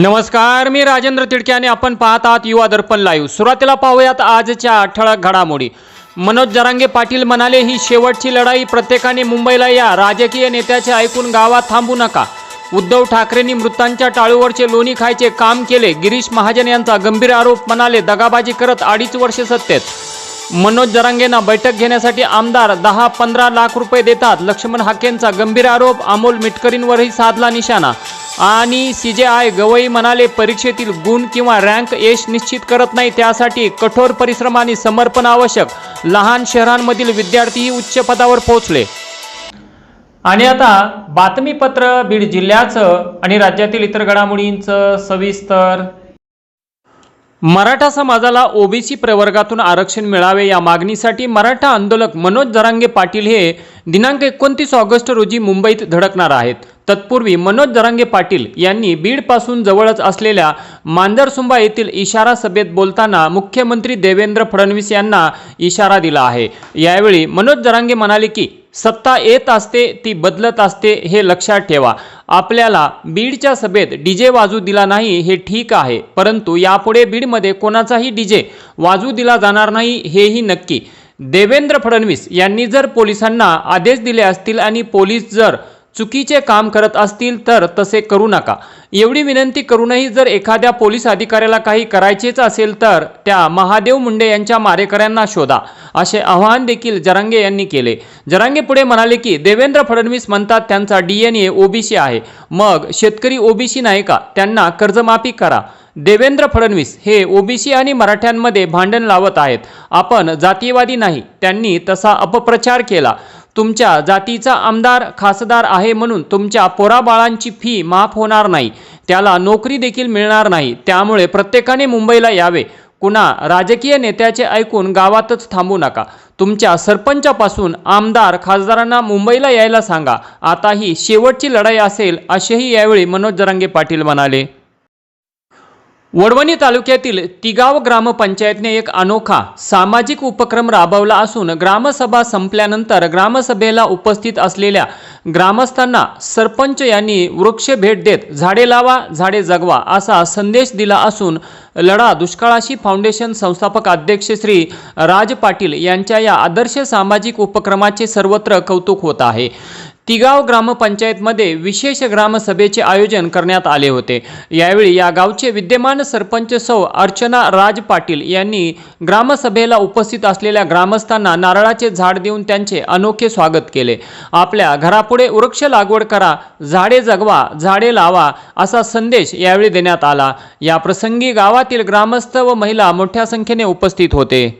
नमस्कार मी राजेंद्र तिडके आणि आपण पाहत आहात युवा दर्पण लाईव्ह सुरुवातीला पाहूयात आजच्या ठळक घडामोडी. मनोज जरांगे पाटील म्हणाले ही शेवटची लढाई प्रत्येकाने मुंबईला या. राजकीय नेत्याचे ऐकून गावात थांबू नका. उद्धव ठाकरेंनी मृतांच्या टाळूवरचे लोणी खायचे काम केले. गिरीश महाजन यांचा गंभीर आरोप म्हणाले दगाबाजी करत अडीच वर्षे सत्तेत. मनोज जरांगेंना बैठक घेण्यासाठी आमदार दहा पंधरा लाख रुपये देतात. लक्ष्मण हाकेंचा गंभीर आरोप. अमोल मिटकरींवरही साधला निशाणा. आणि सी जे आय गवई म्हणाले परीक्षेतील गुण किंवा रँक यश निश्चित करत नाही त्यासाठी कठोर परिश्रम आणि समर्पण आवश्यक. लहान शहरांमधील विद्यार्थीही उच्च पदावर पोहोचले. आणि आता बातमीपत्र बीड जिल्ह्याचं आणि राज्यातील इतर घडामोडींचं सविस्तर. मराठा समाजाला ओबीसी प्रवर्गातून आरक्षण मिळावे या मागणीसाठी मराठा आंदोलक मनोज जरांगे पाटील हे दिनांक एकोणतीस ऑगस्ट रोजी मुंबईत धडकणार आहेत. तत्पूर्वी मनोज जरांगे पाटील यांनी बीडपासून जवळच असलेल्या मांजरसुंबा येथील इशारा सभेत बोलताना मुख्यमंत्री देवेंद्र फडणवीस यांना इशारा दिला आहे. यावेळी मनोज जरांगे म्हणाले की सत्ता येत असते ती बदलत असते हे लक्षात ठेवा. आपल्याला बीडच्या सभेत डीजे वाजू दिला नाही हे ठीक आहे परंतु यापुढे बीडमध्ये कोणाचाही डीजे वाजू दिला जाणार नाही हेही नक्की. देवेंद्र फडणवीस यांनी जर पोलिसांना आदेश दिले असतील आणि पोलीस जर चुकीचे काम करत असतील तर तसे करू नका. एवढी विनंती करूनही जर एखाद्या पोलीस अधिकाऱ्याला काही करायचेच असेल तर त्या महादेव मुंडे यांच्या मारेकऱ्यांना शोधा असे आवाहन देखील जरांगे यांनी केले. जरांगे पुढे म्हणाले की देवेंद्र फडणवीस म्हणतात त्यांचा डी एन ए ओबीसी आहे. मग शेतकरी ओबीसी नाही का? त्यांना कर्जमाफी करा. देवेंद्र फडणवीस हे ओबीसी आणि मराठ्यांमध्ये भांडण लावत आहेत. आपण जातीयवादी नाही. त्यांनी तसा अपप्रचार केला. तुमच्या जातीचा आमदार खासदार आहे म्हणून तुमच्या पोराबाळांची फी माफ होणार नाही. त्याला नोकरी देखील मिळणार नाही. त्यामुळे प्रत्येकाने मुंबईला यावे. कुणा राजकीय नेत्याचे ऐकून गावातच थांबू नका. तुमच्या सरपंचापासून आमदार खासदारांना मुंबईला यायला सांगा. आता ही शेवटची लढाई असेल असेही यावेळी मनोज जरांगे पाटील म्हणाले. वडवणी तालुक्यातील तिगाव ग्रामपंचायतने एक अनोखा सामाजिक उपक्रम राबवला असून ग्रामसभा संपल्यानंतर ग्रामसभेला उपस्थित असलेल्या ग्रामस्थांना सरपंच यांनी वृक्ष भेट देत झाडे लावा झाडे जगवा असा संदेश दिला असून लढा दुष्काळाशी फाउंडेशन संस्थापक अध्यक्ष श्री राज पाटील यांच्या या आदर्श सामाजिक उपक्रमाचे सर्वत्र कौतुक होत आहे. तिगाव ग्रामपंचायतमध्ये विशेष ग्रामसभेचे आयोजन करण्यात आले होते. यावेळी या गावचे विद्यमान सरपंच सौ अर्चना राज पाटील यांनी ग्रामसभेला उपस्थित असलेल्या ग्रामस्थांना नारळाचे झाड देऊन त्यांचे अनोखे स्वागत केले. आपल्या घरापुढे वृक्ष लागवड करा झाडे जगवा झाडे लावा असा संदेश यावेळी देण्यात आला. या प्रसंगी गावातील ग्रामस्थ व महिला मोठ्या संख्येने उपस्थित होते.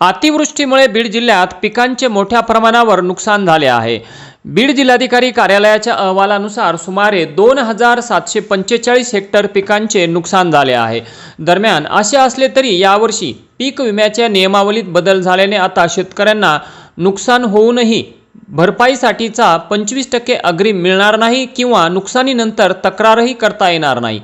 अतिवृष्टीमुळे बीड जिल्ह्यात पिकांचे मोठ्या प्रमाणावर नुकसान झाले आहे. बीड जिल्हाधिकारी कार्यालयाच्या अहवालानुसार सुमारे दोन हजार सातशे पंचेचाळीस हेक्टर पिकांचे नुकसान झाले आहे. दरम्यान असे असले तरी यावर्षी पीक विम्याच्या नियमावलीत बदल झाल्याने आता शेतकऱ्यांना नुकसान होऊनही भरपाईसाठीचा पंचवीस टक्के अग्रिम मिळणार नाही किंवा नुकसानीनंतर तक्रारही करता येणार नाही.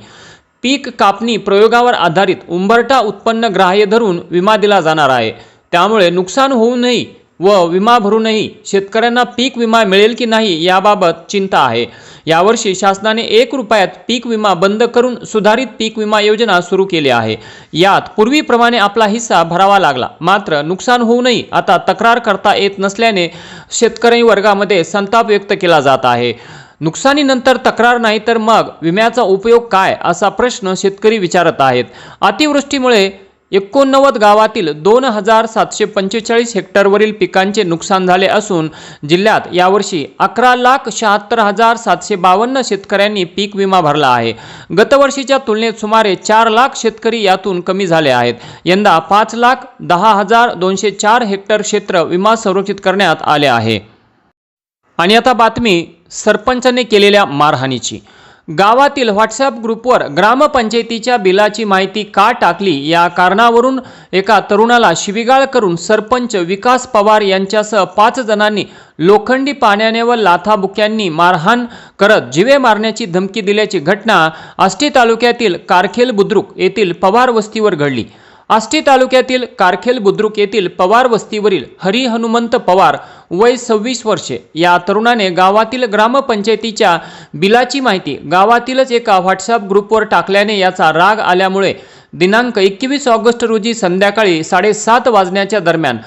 पीक कापणी प्रयोगावर आधारित उंबरटा उत्पन्न ग्राह्य धरून विमा दिला जाणार आहे. त्यामुळे नुकसान होऊनही व विमा भरूनही शेतकऱ्यांना पीक विमा मिळेल की नाही याबाबत चिंता आहे. यावर्षी शासनाने एक रुपयात पीक विमा बंद करून सुधारित पीक विमा योजना सुरू केली आहे. यात पूर्वीप्रमाणे आपला हिस्सा भरावा लागला. मात्र नुकसान होऊनही आता तक्रार करता येत नसल्याने शेतकरी वर्गामध्ये संताप व्यक्त केला जात आहे. नुकसानीनंतर तक्रार नाही तर मग विम्याचा उपयोग काय असा प्रश्न शेतकरी विचारत आहेत. अतिवृष्टीमुळे एकोणनव्वद गावातील दोन हजार सातशे पंचेचाळीस हेक्टरवरील पिकांचे नुकसान झाले असून जिल्ह्यात यावर्षी अकरा लाख शहात्तर हजार सातशे बावन्न शेतकऱ्यांनी पीक विमा भरला आहे. गतवर्षीच्या तुलनेत सुमारे चार लाख शेतकरी यातून कमी झाले आहेत. यंदा पाच लाख दहा हजार दोनशे चार हेक्टर क्षेत्र विमा संरक्षित करण्यात आले आहे. आणि आता बातमी सरपंचाने केलेल्या मारहाणीची. गावातील व्हॉट्सअप ग्रुपवर ग्रामपंचायतीच्या बिलाची माहिती का टाकली? या कारणावरून एका तरुणाला शिविगाळ करून सरपंच विकास पवार यांच्यासह पाच जणांनी लोखंडी पाण्याने व लाथाबुक्यांनी मारहाण करत जिवे मारण्याची धमकी दिल्याची घटना आष्टी तालुक्यातील कारखेल बुद्रुक येथील पवार वस्तीवर घडली. आष्टी तालुक्यातील कारखेल बुद्रुक येथील पवार वस्तीवरील हरी हनुमंत पवार वय सव्वीस वर्षे. या तरुणाने गावातील ग्रामपंचायतीच्या बिलाची माहिती गावातीलच एका व्हॉट्सअप ग्रुपवर टाकल्याने याचा राग आल्यामुळे दिनांक एकवीस ऑगस्ट रोजी संध्याकाळी साडेसात वाजण्याच्या दरम्यान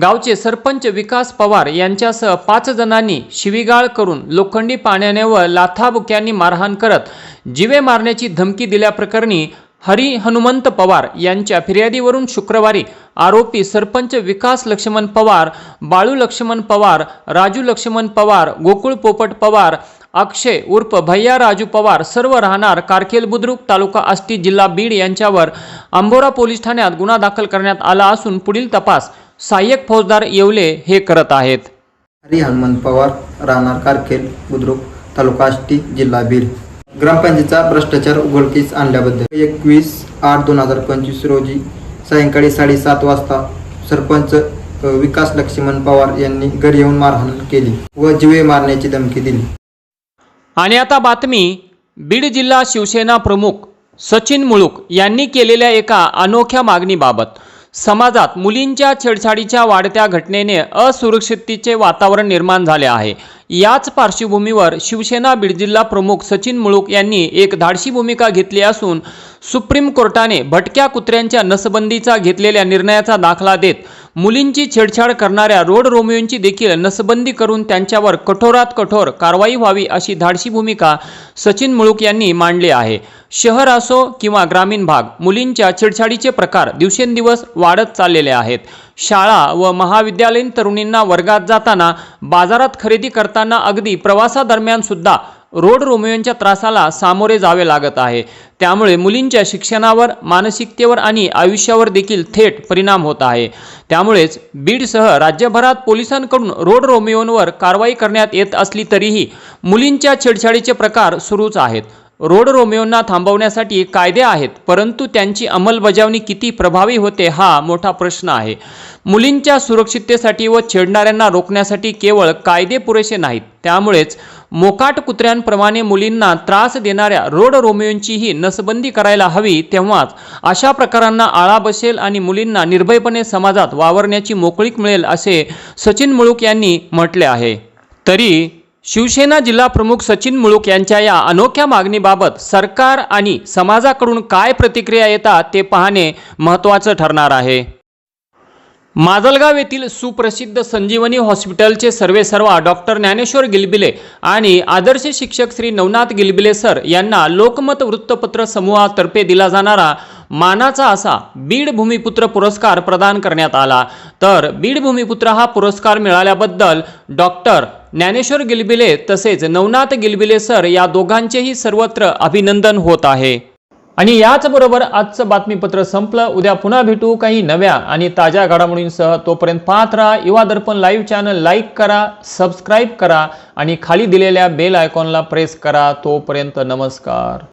गावचे सरपंच विकास पवार यांच्यासह पाच जणांनी शिवीगाळ करून लोखंडी पाण्याने व लाथाबुक्यांनी मारहाण करत जिवे मारण्याची धमकी दिल्याप्रकरणी हरी हनुमंत पवार यांच्या फिर्यादीवरून शुक्रवारी आरोपी सरपंच विकास लक्ष्मण पवार बाळू लक्ष्मण पवार राजू लक्ष्मण पवार गोकुळ पोपट पवार अक्षय उर्फ भैया राजू पवार सर्व राहणार कारखेल बुद्रुक तालुका आष्टी जिल्हा बीड यांच्यावर अंबोरा पोलीस ठाण्यात गुन्हा दाखल करण्यात आला असून पुढील तपास सहाय्यक फौजदार येवले हे करत आहेत. हरी हनुमंत पवार राहणार कारखेल बुद्रुक तालुका आष्टी जिल्हा बीड. ग्रामपंचायतीचा भ्रष्टाचार उघडकीस आणल्याबद्दल एकवीस आठ दोन हजार पंचवीस रोजी सायंकाळी साडेसात वाजता सरपंच विकास लक्ष्मण पवार यांनी घरी येऊन मारहाण केली व जिवे मारण्याची धमकी दिली. आणि आता बातमी. बीड जिल्हा शिवसेना प्रमुख सचिन मुळूक यांनी केलेल्या एका अनोख्या मागणीबाबत समाजात मुलींच्या छेडछाडीच्या वाढत्या घटनेने असुरक्षिततेचे वातावरण निर्माण झाले आहे. याच पार्श्वभूमीवर शिवसेना बीड जिल्हा प्रमुख सचिन मुळूक यांनी एक धाडशी भूमिका घेतली असून सुप्रीम कोर्टाने भटक्या कुत्र्यांच्या नसबंदीचा घेतलेल्या निर्णयाचा दाखला देत मुलींची छेडछाड करणाऱ्या रोड रोमियोंची देखील नसबंदी करून त्यांच्यावर कठोरात कठोर कारवाई व्हावी अशी धाडशी भूमिका सचिन मुळूक यांनी मांडली आहे. शहर असो किंवा ग्रामीण भाग मुलींच्या छेडछाडीचे प्रकार दिवसेंदिवस वाढत चाललेले आहेत. शाळा व महाविद्यालयीन तरुणींना वर्गात जाताना बाजारात खरेदी करताना अगदी प्रवासादरम्यान सुद्धा रोड रोमियोंच्या त्रासाला सामोरे जावे लागत आहे. त्यामुळे मुलींच्या शिक्षणावर मानसिकतेवर आणि आयुष्यावर देखील थेट परिणाम होत आहे. त्यामुळेच बीडसह राज्यभरात पोलिसांकडून रोड रोमियोंवर कारवाई करण्यात येत असली तरीही मुलींच्या छेडछाडीचे प्रकार सुरूच आहेत. रोड रोमियोंना थांबवण्यासाठी कायदे आहेत परंतु त्यांची अंमलबजावणी किती प्रभावी होते हा मोठा प्रश्न आहे. मुलींच्या सुरक्षिततेसाठी व छेडणाऱ्यांना रोखण्यासाठी केवळ कायदे पुरेसे नाहीत. त्यामुळेच मोकाट कुत्र्यांप्रमाणे मुलींना त्रास देणाऱ्या रोड रोमियोंचीही नसबंदी करायला हवी तेव्हाच अशा प्रकारांना आळा बसेल आणि मुलींना निर्भयपणे समाजात वावरण्याची मोकळीक मिळेल असे सचिन मुळूक यांनी म्हटले आहे. तरी शिवसेना जिल्हा प्रमुख सचिन मुळूक यांच्या या अनोख्या मागणीबाबत सरकार आणि समाजाकडून काय प्रतिक्रिया येतात ते पाहणे महत्त्वाचं ठरणार आहे. माजलगाव येथील सुप्रसिद्ध संजीवनी हॉस्पिटलचे सर्वेसर्वा डॉक्टर ज्ञानेश्वर गिलबिले आणि आदर्श शिक्षक श्री नवनाथ गिलबिले सर यांना लोकमत वृत्तपत्र समूहातर्फे दिला जाणारा मानाचा असा बीड भूमिपुत्र पुरस्कार प्रदान करण्यात आला. तर बीड भूमिपुत्र हा पुरस्कार मिळाल्याबद्दल डॉक्टर ज्ञानेश्वर गिलबिले तसेच नवनाथ गिलबिले सर या दोघांचेही सर्वत्र अभिनंदन होत आहे. आणि याचबरोबर आजचं बातमीपत्र संपलं. उद्या पुन्हा भेटू काही नव्या आणि ताज्या घडामोडींसह. तोपर्यंत पाहत राहा Yuva Darpan live channel like करा सबस्क्राईब करा आणि खाली दिलेल्या बेल आयकॉनला प्रेस करा. तोपर्यंत नमस्कार.